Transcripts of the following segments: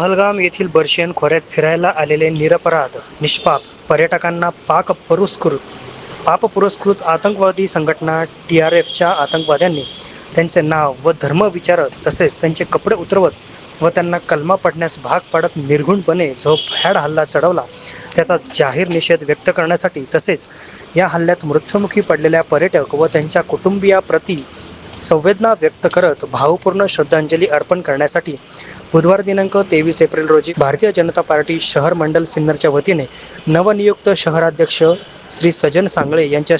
पहलगाम येथील बर्शियन खोऱ्यात फिरायला आलेले निरपराध निष्पाप पर्यटकांना पाक पुरस्कृत पाप पुरस्कृत आतंकवादी संघटना टी आर एफच्या आतंकवाद्यांनी त्यांचे नाव व धर्म विचारत तसेच त्यांचे कपडे उतरवत व त्यांना कलमा पडण्यास भाग पाडत निर्घुणपणे जो भ्याड हल्ला चढवला. त्याचा जाहीर निषेध व्यक्त करण्यासाठी तसेच या हल्ल्यात मृत्युमुखी पडलेल्या पर्यटक व त्यांच्या कुटुंबियाप्रती संवेदना व्यक्त करत भावपूर्ण श्रद्धांजली अर्पण करण्यासाठी बुधवार दिनांक तेवीस एप्रिल रोजी भारतीय जनता पार्टी शहर मंडल सिन्नरच्या वतीने नवनियुक्त शहराध्यक्ष श्री सजन सांगळे यांच्या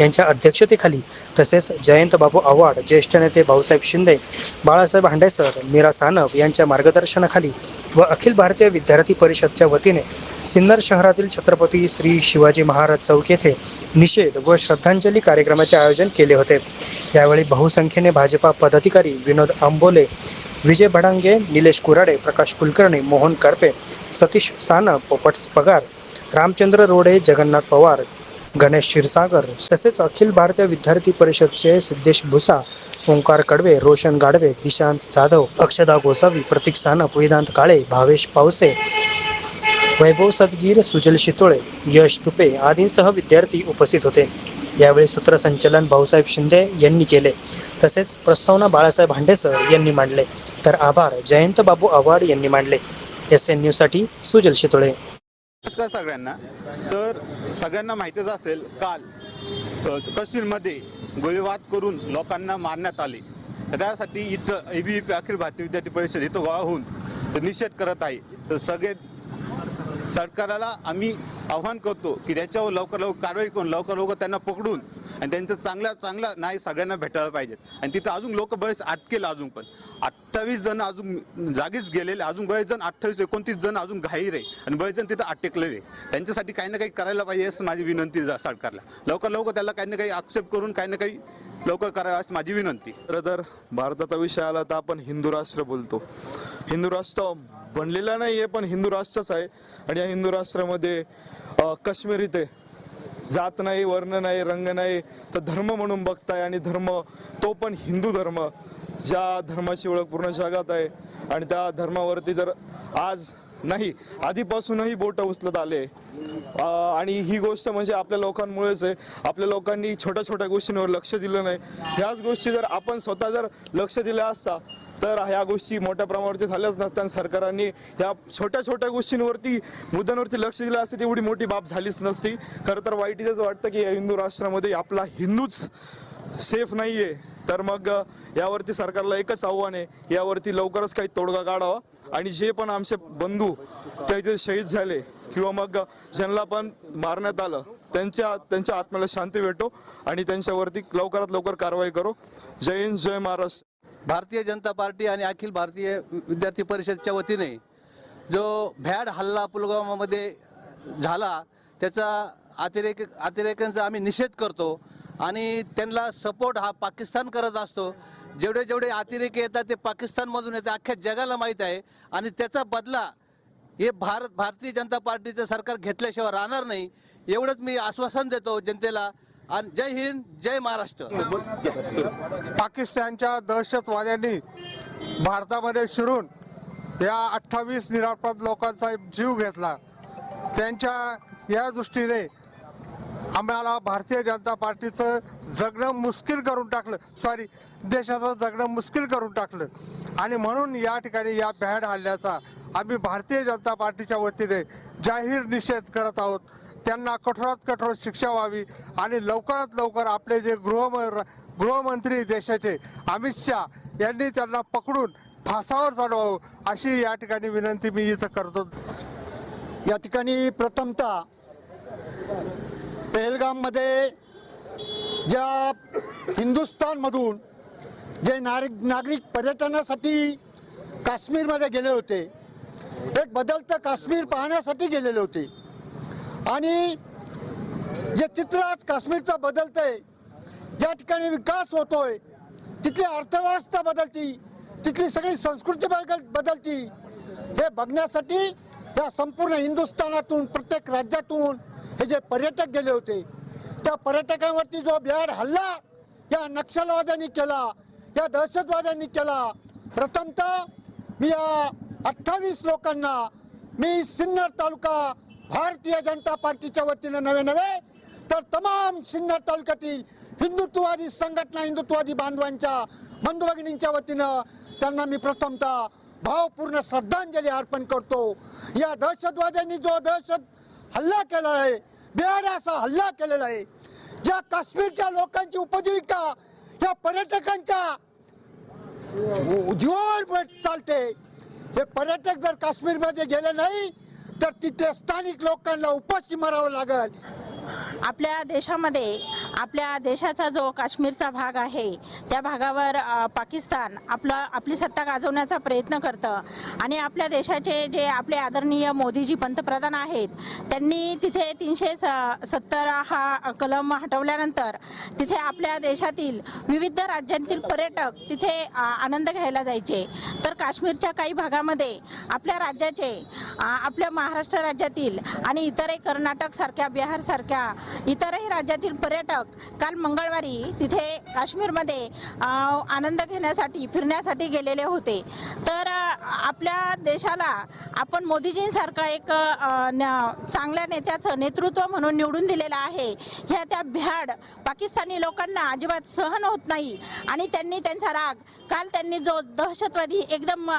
यांच्या अध्यक्षतेखाली तसेच जयंत बाबू आव्हाड ज्येष्ठ नेते भाऊसाहेब शिंदे बाळासाहेब हांडेसर मीरा सानप यांच्या मार्गदर्शनाखाली व अखिल भारतीय विद्यार्थी परिषदच्या वतीने सिन्नर शहरातील छत्रपती श्री शिवाजी महाराज चौक येथे निषेध व श्रद्धांजली कार्यक्रमाचे आयोजन केले होते. यावेळी बहुसंख्येने भाजपा पदाधिकारी विनोद आंबोले विजय भडांगे निलेश कुराडे प्रकाश कुलकर्णी मोहन करपे सतीश सानप पोपट पगार रामचंद्र रोडे जगन्नाथ पवार गणेश क्षीरसागर तसेच अखिल भारतीय विद्यार्थी परिषदचे सिद्धेश भुसा ओंकार कडवे रोशन गाडवे दिशांत जाधव अक्षदा गोसावी प्रतीक सानप वेदांत काळे भावेश पावसे वैभव सदगीर सुजल शितोळे यश तुपे आदींसह विद्यार्थी उपस्थित होते. यावेळी सूत्रसंचलन भाऊसाहेब शिंदे यांनी केले. तसेच प्रस्तावना बाळासाहेब हांडेसर यांनी मांडले. तर आभार जयंत बाबू आव्हाड यांनी मांडले. एस एन न्यूजसाठी सुजल शितोळे. नमस्कार सगळ्यांना. तर सगळ्यांना माहितीच असेल काल काश्मीरमध्ये गोळीबार करून लोकांना मारण्यात आले. तर त्यासाठी इथं A B P Akhil Bharatiya विद्यार्थी परिषद इथं गोळा होऊन तर निषेध करत आहे. तर सगळे सरकारला आम्ही आव्हान करतो की त्याच्यावर लवकर लवकर कारवाई करून लवकर लवकर त्यांना पकडून आणि त्यांचं चांगल्या चांगला नाही सगळ्यांना भेटायला पाहिजेत. आणि तिथं अजून लोक बरेच अटकेल अजून पण. अठ्ठावीस जण अजून जागीच गेलेले अजून बरेच जण अठ्ठावीस एकोणतीस जण अजून घाईर आहे आणि बरेच जण तिथं अटकलेले. त्यांच्यासाठी काही ना काही करायला पाहिजे असं माझी विनंती जा- सरकारला. लवकर लवकर त्याला काही ना काही आक्षेप करून काही ना काही लवकर करावं असं माझी विनंती. खरं तर भारताचा विषय आला तर आपण हिंदू राष्ट्र बोलतो. हिंदू राष्ट्र बनलेला नाही आहे पण हिंदू राष्ट्रच आहे. आणि या हिंदू राष्ट्रामध्ये काश्मीर इथे जात नाही वर्ण नाही रंग नाही तर धर्म म्हणून बघताय आणि धर्म तो पण हिंदू धर्म. ज्या धर्माची ओळख पूर्ण जगात आहे आणि त्या धर्मावरती जर आज नाही आधीपासूनही बोट उचलत आले आणि ही गोष्ट म्हणजे आपल्या लोकांमुळेच आहे. आपल्या लोकांनी छोट्या छोट्या गोष्टींवर लक्ष दिलं नाही. ह्याच गोष्टी जर आपण स्वतः जर लक्ष दिल्या असता तर ह्या गोष्टी मोठ्या प्रमाणावरती झाल्याच नसत्या आणि सरकारने ह्या छोट्या छोट्या गोष्टींवरती मुद्द्यांवरती लक्ष दिलं असते तेवढी मोठी बाब झालीच नसती. खरं तर वाईट इथेच वाटतं की या हिंदू राष्ट्रामध्ये आपला हिंदूच सेफ नाही आहे तर मग यावरती सरकारला एकच आव्हान आहे यावरती लवकरच काही तोडगा काढावा. आणि जे पण आमचे बंधू त्या शहीद झाले किंवा मग ज्यांना पण मारण्यात आलं त्यांच्या त्यांच्या आत्म्याला शांती भेटो आणि त्यांच्यावरती लवकरात लवकर कारवाई करो. जय हिंद जय महाराष्ट्र. भारतीय जनता पार्टी आणि अखिल भारतीय विद्यार्थी परिषदच्या वतीने जो भ्याड हल्ला पुलवामामध्ये झाला त्याचा अतिरेक अतिरेकांचा आम्ही निषेध करतो आणि त्यांना सपोर्ट हा पाकिस्तान करत असतो. जेवढे जेवढे अतिरेकी येतात ते पाकिस्तानमधून येतात अख्ख्या जगाला माहीत आहे आणि त्याचा बदला हे भारत भारतीय जनता पार्टीचं सरकार घेतल्याशिवाय राहणार नाही एवढंच मी आश्वासन देतो जनतेला. आणि जय हिंद जय महाराष्ट्र. पाकिस्तानच्या दहशतवाद्यांनी भारतामध्ये शिरून या अठ्ठावीस निरापराध लोकांचा जीव घेतला. त्यांच्या या दृष्टीने आम्हाला भारतीय जनता पार्टीचं जगणं मुश्किल करून टाकलं. सॉरी देशाचं जगणं मुश्किल करून टाकलं. आणि म्हणून या ठिकाणी या भ्याड हल्ल्याचा आम्ही भारतीय जनता पार्टीच्या वतीने जाहीर निषेध करत आहोत. त्यांना कठोरात कठोर शिक्षा व्हावी आणि लवकरात लवकर आपले जे गृह गृहमंत्री देशाचे अमित शहा यांनी त्यांना पकडून फासावर चढवावं अशी या ठिकाणी विनंती मी इथं करतो. या ठिकाणी प्रथमतः पेहलगाममध्ये ज्या हिंदुस्थानमधून जे नागरिक नागरिक पर्यटनासाठी काश्मीरमध्ये गेले होते एक बदलतं काश्मीर पाहण्यासाठी गेलेले होते आणि जे चित्र आज काश्मीरचं बदलतंय ज्या ठिकाणी विकास होतोय तिथली अर्थव्यवस्था बदलती तिथली सगळी संस्कृती बदल बदलती हे बघण्यासाठी या संपूर्ण हिंदुस्थानातून प्रत्येक राज्यातून हे जे पर्यटक गेले होते त्या पर्यटकांवरती जो बिहार हल्ला या नक्षलवाद्यांनी केला या दहशतवाद्यांनी केला प्रथमतः मी या अठ्ठावीस लोकांना मी सिन्नर तालुका भारतीय जनता पार्टीच्या वतीनं नवे नव्हे तर तमाम सिन्नर तालुक्यातील हिंदुत्ववादी संघटना हिंदुत्ववादी बांधवांच्या बंधू भगिनींच्या वतीनं त्यांना मी प्रथमतः भावपूर्ण श्रद्धांजली अर्पण करतो. या दहशतवाद्यांनी जो दहशत हल्ला केला आहे बिहारी हल्ला केलेला आहे ज्या काश्मीरच्या लोकांची उपजीविका या पर्यटकांच्या जीवावर चालते. हे पर्यटक जर काश्मीरमध्ये गेले नाही तर तिथे स्थानिक लोकांना उपाशी मारावं लागल. आपल्या देशामध्ये आपल्या देशाचा जो काश्मीरचा भाग आहे त्या भागावर पाकिस्तान आपला आपली सत्ता गाजवण्याचा प्रयत्न करतं. आणि आपल्या देशाचे जे आपले आदरणीय मोदीजी पंतप्रधान आहेत त्यांनी तिथे तीनशे स सत्तर हा कलम हटवल्यानंतर तिथे आपल्या देशातील विविध राज्यांतील पर्यटक तिथे आनंद घ्यायला जायचे. तर काश्मीरच्या काही भागामध्ये आपल्या राज्याचे आपल्या महाराष्ट्र राज्यातील आणि इतरही कर्नाटकसारख्या बिहारसारख्या बिहार इतरही राज्यातील पर्यटक काल मंगळवारी तिथे काश्मीरमध्ये आनंद घेण्यासाठी फिरण्यासाठी गेलेले होते. तर आपल्या देशाला आपण मोदीजींसारखा एक न- चांगल्या नेत्याचं नेतृत्व म्हणून निवडून दिलेलं आहे. ह्या त्या भ्याड पाकिस्तानी लोकांना अजिबात सहन होत नाही आणि त्यांनी त्यांचा राग काल त्यांनी जो दहशतवादी एकदम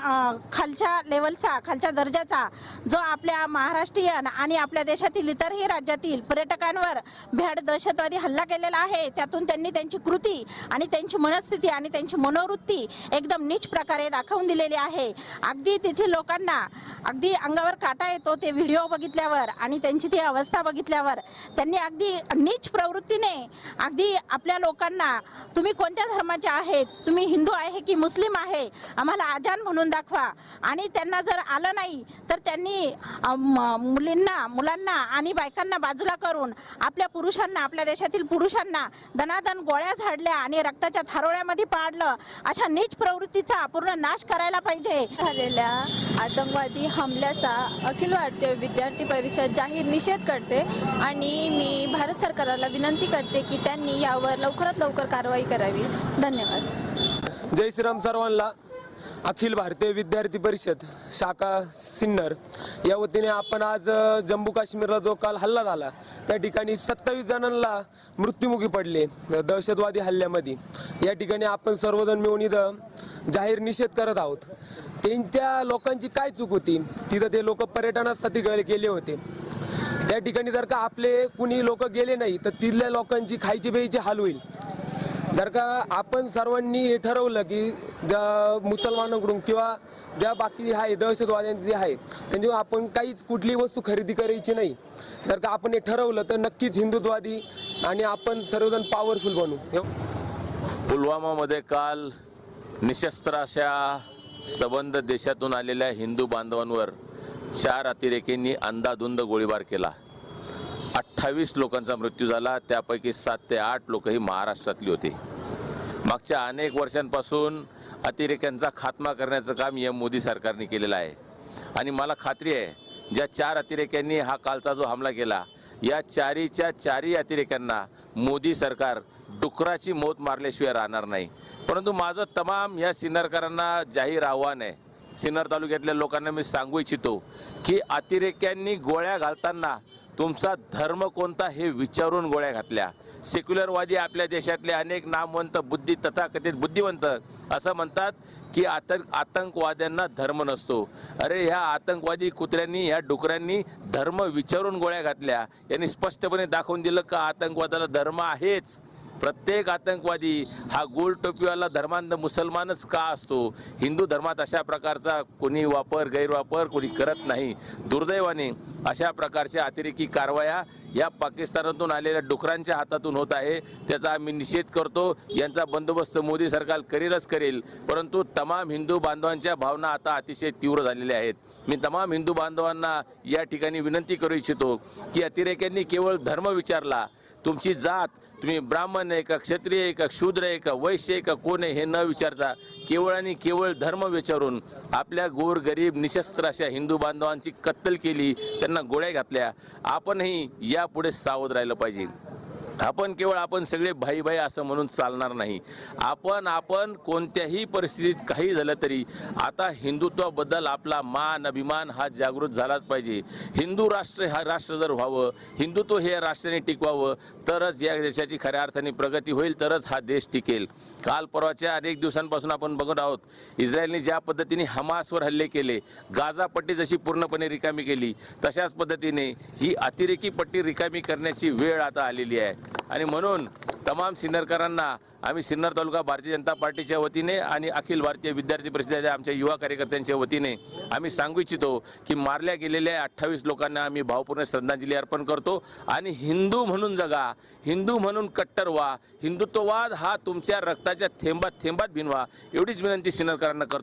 खालच्या लेवलचा खालच्या दर्जाचा जो आपल्या महाराष्ट्रीयन आणि आपल्या देशातील इतरही राज्यातील पर्यटकांवर भ्याड दहशतवादी हल्ला केलेला आहे. त्यातून त्यांनी त्यांची कृती आणि त्यांची मनस्थिती आणि त्यांची मनोवृत्ती एकदम नीच प्रकारे दाखवून दिलेली आहे. अगदी तेथील लोकांना अगदी अंगावर काटा येतो ते व्हिडिओ बघितल्यावर आणि त्यांची ती अवस्था बघितल्यावर त्यांनी अगदी नीच प्रवृत्तीने अगदी आपल्या लोकांना तुम्ही कोणत्या धर्माचे आहेत? तुम्ही हिंदू आहे की मुस्लिम आहे? आम्हाला आजान म्हणून दाखवा. आणि त्यांना जर आलं नाही तर त्यांनी मुलींना मुलांना आणि बायकांना बाजूला करून आपल्या पुरुषांना आपल्या देशातील पुरुषांना दनादन गोळ्या झाडल्या आणि रक्ताच्या थारोळ्यामध्ये पाडलं. अशा नीच प्रवृत्तीचा पूर्ण नाश करायला पाहिजे. झालेल्या आतंकवादी हमल्याचा अखिल भारतीय विद्यार्थी परिषद जाहीर निषेध करते आणि मी भारत सरकारला विनंती करते की त्यांनी यावर लवकरात लवकर कारवाई करावी. धन्यवाद. जय श्रीराम सर्वांना. अखिल भारतीय विद्यार्थी परिषद शाखा सिन्नर. या वतीने आपण आज जम्मू काश्मीरला जो काल हल्ला झाला त्या ठिकाणी सत्तावीस जणांना मृत्युमुखी पडले दहशतवादी हल्ल्यामध्ये. या ठिकाणी आपण सर्वजण मिळून इथं जाहीर निषेध करत आहोत. त्यांच्या लोकांची काय चूक होती? तिथं ते लोक पर्यटनासाठी गेले होते. त्या ठिकाणी जर का आपले कुणी लोक गेले नाही तर तिथल्या लोकांची खायची प्यायची हाल होईल. जर का आपण सर्वांनी हे ठरवलं की ज्या मुसलमानांकडून किंवा ज्या बाकी आहे दहशतवाद्यांचे जे आहे त्यांच्यावर आपण काहीच कुठली वस्तू खरेदी करायची नाही. जर का आपण हे ठरवलं तर नक्कीच हिंदुत्ववादी आणि आपण सर्वजण पॉवरफुल बनू. पुलवामामध्ये काल निशस्त्र अशा सबंध देशातून आलेल्या हिंदू बांधवांवर चार अतिरेकींनी अंदाधुंद गोळीबार केला. अठ्ठावीस लोकांचा मृत्यू झाला त्यापैकी सात ते आठ लोक ही महाराष्ट्रातली होती. मागच्या अनेक वर्षांपासून अतिरेक्यांचा खात्मा करण्याचं काम एम मोदी सरकारने केलेलं आहे. आणि मला खात्री आहे ज्या चार अतिरेक्यांनी हा कालचा जो हमला केला या चारीच्या चारी अतिरेक्यांना मोदी सरकार डुकराची मौत मारल्याशिवाय राहणार नाही. परंतु माझं तमाम या सिन्नरकरांना जाहीर आव्हान आहे. सिन्नर तालुक्यातल्या लोकांना मी सांगू इच्छितो की अतिरेक्यांनी गोळ्या घालताना तुमचा धर्म कोणता हे विचारून गोळ्या घातल्या. सेक्युलरवादी आपल्या देशातले अनेक नामवंत बुद्धी तथाकथित बुद्धिवंत असं म्हणतात की आतंक आतंकवाद्यांना धर्म नसतो. अरे ह्या आतंकवादी कुत्र्यांनी ह्या डुकऱ्यांनी धर्म विचारून गोळ्या घातल्या. यांनी स्पष्टपणे दाखवून दिलं का आतंकवादाला धर्म आहेच? प्रत्येक आतंकवादी हा गोल टोपीवाला धर्मांध मुसलमानच का असतो? हिंदू धर्मात अशा प्रकारचा कोणी वापर गैरवापर कोणी करत नाही. दुर्दैवाने अशा प्रकारच्या अतिरेकी कारवाया या पाकिस्तानातून आलेल्या डुकरांच्या हातातून होत आहे. त्याचा आम्ही निषेध करतो. यांचा बंदोबस्त मोदी सरकार करेलच करेल. परंतु तमाम हिंदू बांधवांच्या भावना आता अतिशय तीव्र झालेल्या आहेत. मी तमाम हिंदू बांधवांना या ठिकाणी विनंती करू इच्छितो की अतिरेक्यांनी केवळ धर्म विचारला. तुमची जात तुम्ही ब्राह्मण आहे का क्षत्रिय आहे का शूद्र आहे का वैश्य आहे का कोण आहे हे न विचारता केवळ आणि केवळ धर्म विचारून आपल्या गोर गरीब निशस्त्र अशा हिंदू बांधवांची कत्तल केली त्यांना गोळ्या घातल्या. आपणही या यापुढे सावध राहिलं पाहिजे. आपण केवळ आपण सगळे भाई भाई असं म्हणून चालणार नाही. आपण आपण कोणत्याही परिस्थितीत काही झालं तरी आता हिंदुत्वाबद्दल आपला मान अभिमान हा जागृत झालाच पाहिजे. हिंदू राष्ट्र हा राष्ट्र जर व्हावं हिंदुत्व हे राष्ट्राने टिकवावं तरच या देशाची खऱ्या अर्थाने प्रगती होईल तरच हा देश टिकेल. काल परवाच्या अनेक दिवसांपासून आपण बघत आहोत इस्रायलने ज्या पद्धतीने हमासवर हल्ले केले गाझा पट्टी जशी पूर्णपणे रिकामी केली तशाच पद्धतीने ही अतिरेकी पट्टी रिकामी करण्याची वेळ आता आलेली आहे. आणि म्हणून तमाम सिन्नरकरांना आम्ही सिन्नर तालुका भारतीय जनता पार्टीच्या वतीने आणि अखिल भारतीय विद्यार्थी परिषदेच्या आमच्या युवा कार्यकर्त्यांच्या वतीने आम्ही सांगू इच्छितो की मारल्या गेलेल्या अठ्ठावीस लोकांना आम्ही भावपूर्ण श्रद्धांजली अर्पण करतो. आणि हिंदू म्हणून जगा हिंदू म्हणून कट्टर व्हा हिंदुत्ववाद हा तुमच्या रक्ताच्या थेंबात थेंबात भिनवा एवढीच विनंती सिन्नरकरांना करतो.